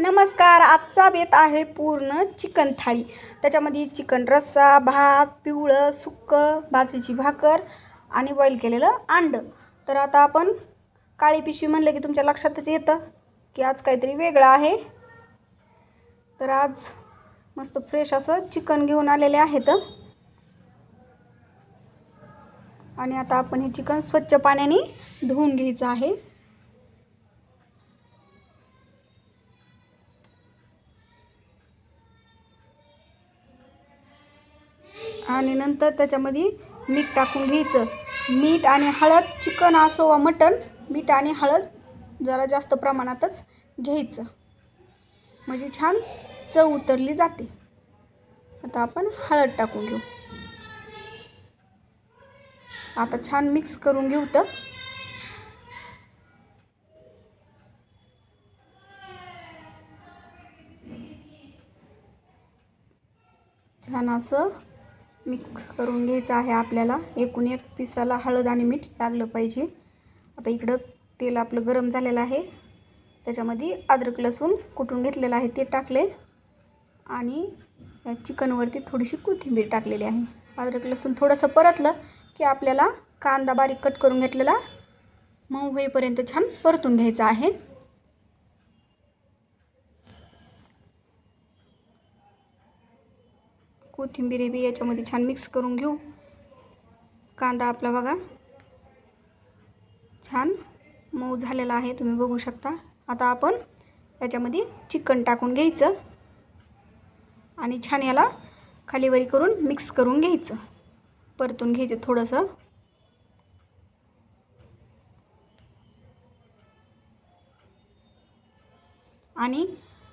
नमस्कार आजचा बेत आहे पूर्ण चिकन थाळी. त्याच्यामध्ये चिकन रस्सा भात पिवळं सुक्कं भाजीची भाकर आणि बॉईल केलेलं अंडं. तर आता आपण काळी पिशवी म्हणलं की तुमच्या लक्षातच येतं की आज काहीतरी वेगळं आहे. तर आज मस्त फ्रेश असं चिकन घेऊन आलेले आहेत. आणि आता आपण हे चिकन स्वच्छ पाण्याने धुवून घ्यायचं आहे. आणि नंतर त्याच्यामध्ये मीठ टाकून घ्यायचं. मीठ आणि हळद चिकन असो वा मटण मीठ आणि हळद जरा जास्त प्रमाणातच घ्यायचं. म्हणजे छान चव उतरली जाते. आता आपण हळद टाकून घेऊ. आता छान मिक्स करून घेऊ तर. छान असं मिक्स करून घ्यायचं आहे आपल्याला. एकूण एक पिसाला हळद आणि मीठ लागलं पाहिजे. आता इकडं तेल आपलं गरम झालेलं आहे. त्याच्यामध्ये अद्रक लसूण कुटून घेतलेलं आहे ते टाकले. आणि चिकनवरती थोडीशी कोथिंबीर टाकलेली आहे. अद्रक लसूण थोडंसं परतलं की आपल्याला कांदा बारीक कट करून घेतलेला मऊ होईपर्यंत छान परतून घ्यायचा आहे. कोथिंबीर बी याच्यामध्ये छान मिक्स करून घेऊ. कांदा आपला बघा. छान मऊ झालेला आहे तुम्ही बघू शकता. आता आपण याच्यामध्ये चिकन टाकून घ्यायचं. आणि छान याला खालीवरी करून मिक्स करून घ्यायचं. परतून घ्यायचं थोडंसं. आणि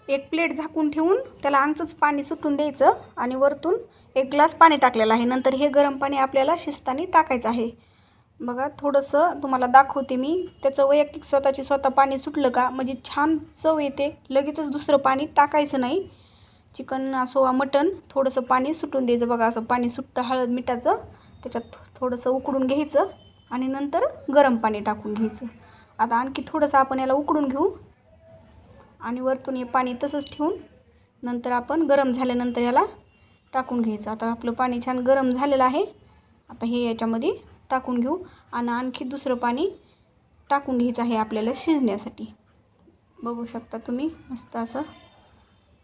एक प्लेट झाकून ठेवून त्याला आमचंच पाणी सुटून द्यायचं आणि वरतून एक ग्लास पाणी टाकलेलं आहे. नंतर हे गरम पाणी आपल्याला शिस्ताने टाकायचं आहे. बघा थोडंसं तुम्हाला दाखवते मी. त्याचं वैयक्तिक स्वतःची स्वतः पाणी सुटलं का? म्हणजे छान चव येते. लगेचच दुसरं पाणी टाकायचं नाही. चिकन असो वा मटण थोडंसं पाणी सुटून द्यायचं. बघा असं पाणी सुटतं हळद मिठाचं. त्याच्यात थोडंसं उकडून घ्यायचं आणि नंतर गरम पाणी टाकून घ्यायचं. आता आणखी थोडंसं आपण याला उकडून घेऊ. आणि वरतून हे पाणी तसंच ठेवून नंतर आपण गरम झाल्यानंतर याला टाकून घ्यायचं. आता आपलं पाणी छान गरम झालेलं आहे. आता हे याच्यामध्ये टाकून घेऊ आणि आणखी दुसरं पाणी टाकून घ्यायचं आहे आपल्याला शिजण्यासाठी. बघू शकता तुम्ही मस्त असं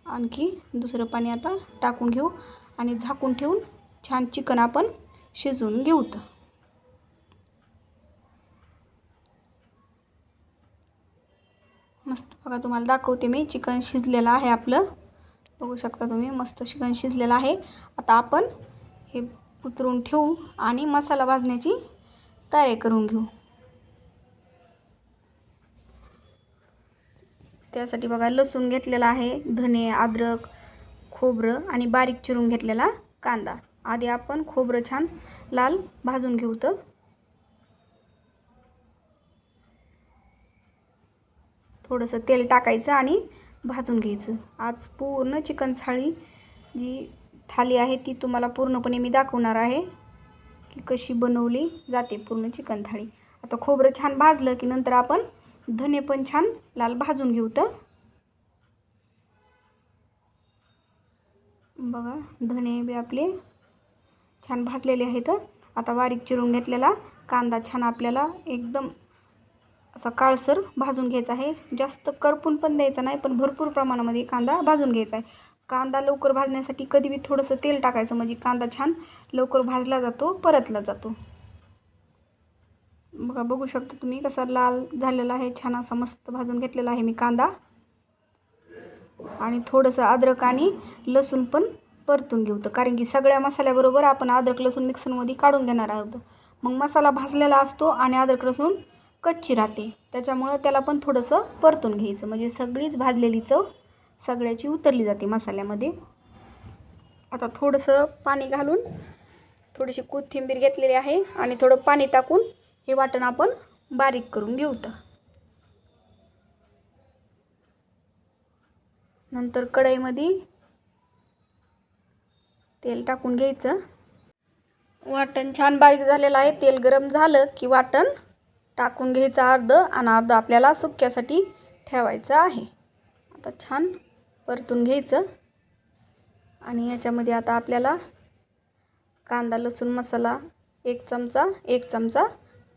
आणखी दुसरं पाणी आता टाकून घेऊ आणि झाकून ठेवून छान चिकन आपण शिजवून घेऊ तर मस्त बघा तुम्हाला दाखवते मी. चिकन शिजलेलं आहे आपलं. बघू शकता तुम्ही मस्त चिकन शिजलेलं आहे. आता आपण हे उतरून ठेवू आणि मसाला भाजण्याची तयारी करून घेऊ. त्यासाठी बघा लसूण घेतलेला आहे धने अद्रक खोबरं आणि बारीक चिरून घेतलेला कांदा. आधी आपण खोबरं छान लाल भाजून घेऊ तर. थोडंसं तेल टाकायचं आणि भाजून घ्यायचं. आज पूर्ण चिकन थाळी जी थाली आहे ती तुम्हाला पूर्णपणे मी दाखवणार आहे की कशी बनवली जाते पूर्ण चिकन थाळी. आता खोबरं छान भाजलं की नंतर आपण धने पण छान लाल भाजून घेऊ तर. बघा धने बी आपले छान भाजलेले आहेत. आता बारीक चिरून घेतलेला कांदा छान आपल्याला एकदम असा काळसर भाजून घ्यायचा आहे. जास्त करपून पण द्यायचा नाही पण भरपूर प्रमाणामध्ये कांदा भाजून घ्यायचा आहे. कांदा लवकर भाजण्यासाठी कधी बी थोडंसं तेल टाकायचं म्हणजे कांदा छान लवकर भाजला जातो परतला जातो. बघा बघू शकता तुम्ही कसा लाल झालेला आहे छान असा मस्त भाजून घेतलेला आहे मी कांदा. आणि थोडंसं अद्रक आणि लसूण पण परतून घेऊ तर कारण की सगळ्या मसाल्याबरोबर आपण अद्रक लसूण मिक्सरमध्ये काढून घेणार आहोत. मग मसाला भाजलेला असतो आणि अद्रक लसूण कच्ची राहते. त्याच्यामुळं त्याला पण थोडंसं परतून घ्यायचं. म्हणजे सगळीच भाजलेली चव सगळ्याची उतरली जाते मसाल्यामध्ये. आता थोडंसं पाणी घालून थोडीशी कोथिंबीर घेतलेली आहे आणि थोडं पाणी टाकून हे वाटण आपण बारीक करून घेऊ तर नंतर कढईमध्ये तेल टाकून घ्यायचं. वाटण छान बारीक झालेलं आहे. तेल गरम झालं की वाटण टाकून घ्यायचा अर्धं आणि अर्धं आपल्याला सुक्यासाठी ठेवायचं आहे. आता छान परतून घ्यायचं. आणि याच्यामध्ये आता आपल्याला कांदा लसूण मसाला एक चमचा एक चमचा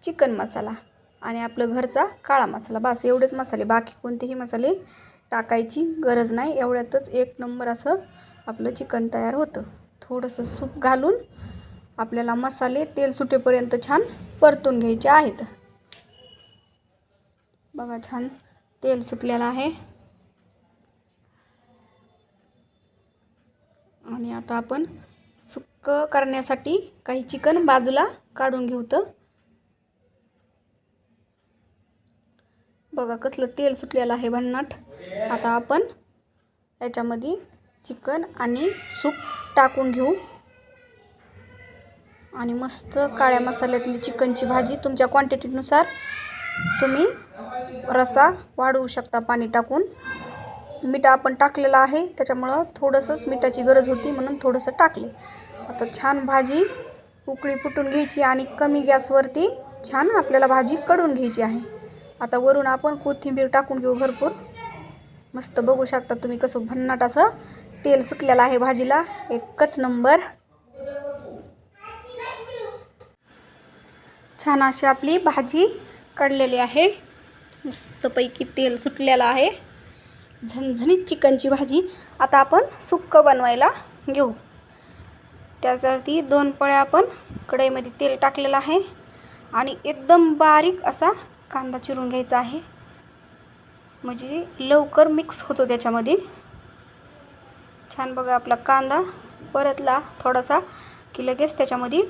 चिकन मसाला आणि आपलं घरचा काळा मसाला. बस एवढेच मसाले. बाकी कोणतेही मसाले टाकायची गरज नाही. एवढ्यातच एक नंबर असं आपलं चिकन तयार होतं. थोडंसं सूप घालून आपल्याला मसाले तेल सुटेपर्यंत छान परतून घ्यायचे आहेत. बघा छान तेल सुटलेलं आहे. आणि आता आपण सुक्क करण्यासाठी काही चिकन बाजूला काढून घेऊ तर. बघा कसलं तेल सुटलेलं आहे भन्नाट. आता आपण याच्यामध्ये चिकन आणि सूप टाकून घेऊ. आणि मस्त काळ्या मसाल्यातली चिकनची भाजी तुमच्या क्वांटिटीनुसार तुम्ही रसा वाढवू शकता पाणी टाकून. मीठ आपण टाकलेलं आहे त्याच्यामुळं थोडंसंच मिठाची गरज होती म्हणून थोडंसं टाकले. आता छान भाजी उकळी फुटून घ्यायची आणि कमी गॅसवरती छान आपल्याला भाजी कडून घ्यायची आहे. आता वरून आपण कोथिंबीर टाकून घेऊ भरपूर. मस्त बघू शकता तुम्ही कसं भन्नाट असं तेल सुटलेलं आहे भाजीला. एकच नंबर. छान अशी आपली भाजी काढलेली आहे. मस्तपैकी तेल सुटलेलं आहे. झणझणीत चिकनची भाजी. आता आपण सुक्क बनवायला घेऊ. त्यासाठी दोन पळ्या आपण कढईमध्ये तेल टाकलेलं आहे. आणि एकदम बारीक असा कांदा चिरून घ्यायचा आहे. म्हणजे लवकर मिक्स होतो त्याच्यामध्ये. छान बघा आपला कांदा परतला थोडासा की लगेच त्याच्यामध्ये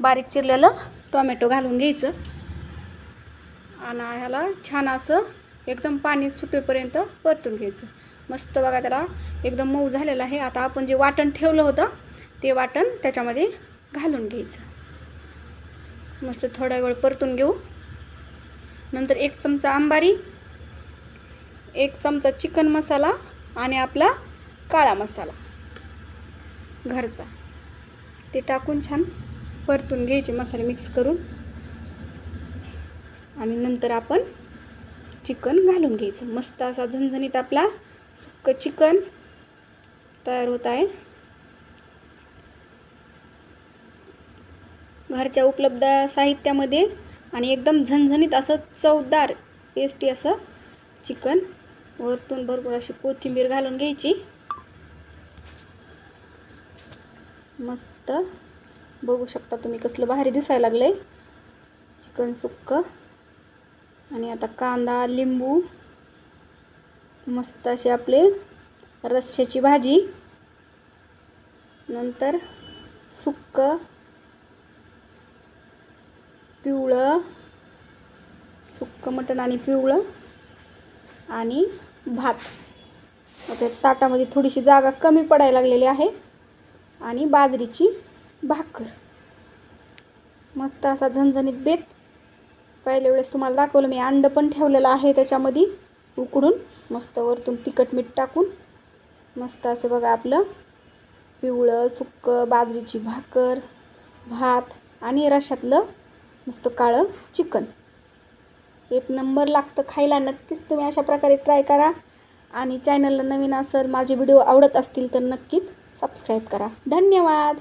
बारीक चिरलेलं टोमॅटो घालून घ्यायचं. आणि ह्याला छान असं एकदम पाणी सुटेपर्यंत परतून घ्यायचं. मस्त बघा त्याला एकदम मऊ झालेलं आहे. आता आपण जे वाटण ठेवलं होतं ते वाटण त्याच्यामध्ये घालून घ्यायचं. मस्त थोडा वेळ परतून घेऊ. नंतर एक चमचा आंबारी एक चमचा चिकन मसाला आणि आपला काळा मसाला. घरचा. ते टाकून छान परतून घ्यायचे मसाले मिक्स करून. आणि नंतर आपण चिकन घालून घ्यायचं. मस्त असा झणझणीत आपला सुक्क चिकन तयार होत आहे. घरच्या उपलब्ध साहित्यामध्ये आणि एकदम झणझणीत असं चवदार टेस्टी असं चिकन वरतून भरपूर अशी कोथिंबीर घालून घ्यायची. मस्त बघू शकता तुम्ही कसलं भारी दिसायला लागलं आहे चिकन सुक्कं. आणि आता कांदा लिंबू मस्त असे आपले रस्स्याची भाजी. नंतर सुक्क पिवळं सुक्क मटण आणि पिवळं आणि भात. आता ताटामध्ये थोडीशी जागा कमी पडायला लागलेली आहे आणि बाजरीची भाकर. मस्त असा झणझणीत बेत. पहिल्या वेळेस तुम्हाला दाखवलं मी अंड पण ठेवलेलं आहे त्याच्यामध्ये उकडून. मस्त वरतून तिखट मीठ टाकून. मस्त असं बघा आपलं. पिवळं सुक्कं बाजरीची भाकर भात आणि रशातलं मस्त काळं चिकन. एक नंबर लागतं खायला. नक्कीच तुम्ही अशा प्रकारे ट्राय करा. आणि चॅनलला नवीन असेल माझे व्हिडिओ आवडत असतील तर नक्कीच सबस्क्राईब करा. धन्यवाद!